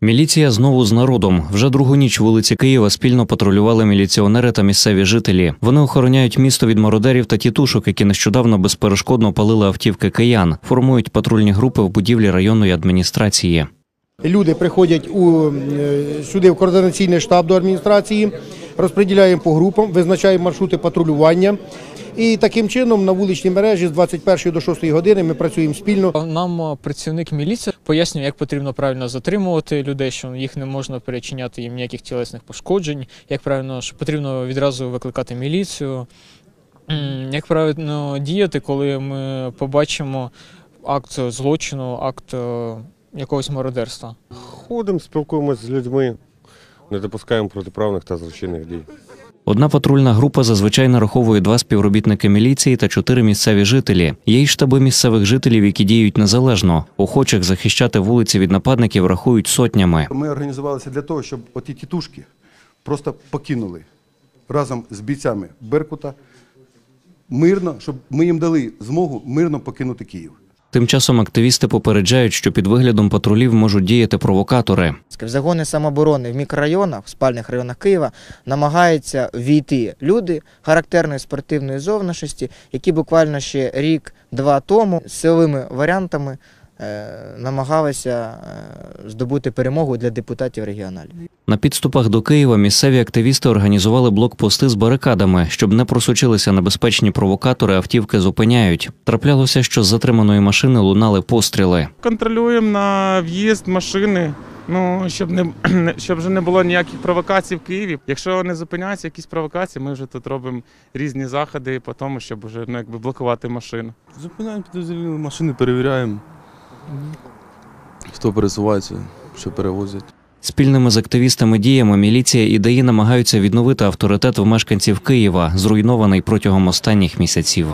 Міліція знову з народом. Вже другу ніч вулиці Києва спільно патрулювали міліціонери та місцеві жителі. Вони охороняють місто від мародерів та тітушок, які нещодавно безперешкодно палили автівки киян. Формують патрульні групи в будівлі районної адміністрації. Люди приходять у, е, сюди в координаційний штаб до адміністрації, розподіляємо по групам, визначаємо маршрути патрулювання. І таким чином на вуличній мережі з 21 до 6 години ми працюємо спільно. Нам е, працівник міліції пояснює, як потрібно правильно затримувати людей, що їх не можна перечиняти їм ніяких тілесних пошкоджень, як правильно що потрібно відразу викликати міліцію, як правильно діяти, коли ми побачимо акт злочину, акт е, якогось мародерства. Ходимо, спілкуємося з людьми, не допускаємо протиправних та злочинних дій. Одна патрульна група зазвичай нараховує два співробітники міліції та чотири місцеві жителі. Є й штаби місцевих жителів, які діють незалежно. Охочих захищати вулиці від нападників рахують сотнями. Ми організувалися для того, щоб оті тітушки просто покинули разом з бійцями Беркута мирно, щоб ми їм дали змогу мирно покинути Київ. Тим часом активісти попереджають, що під виглядом патрулів можуть діяти провокатори. Загони самооборони в мікрорайонах, в спальних районах Києва намагаються війти люди характерної спортивної зовнішності, які буквально ще рік-два тому силовими варіантами намагалися е, здобути перемогу для депутатів регіоналів. На підступах до Києва місцеві активісти організували блокпости з барикадами, щоб не просочилися небезпечні провокатори. Автівки зупиняють. Траплялося, що з затриманої машини лунали постріли. контролюємо на в'їзд машини. Ну щоб не щоб вже не було ніяких провокацій в Києві. Якщо не зупиняються якісь провокації, ми вже тут робимо різні заходи по тому, щоб вже ну якби блокувати машину. Зупиняємо підозрілі машини, перевіряємо, хто пересувається, що перевозять. Спільними з активістами діями міліція і ДАІ намагаються відновити авторитет в мешканців Києва, зруйнований протягом останніх місяців.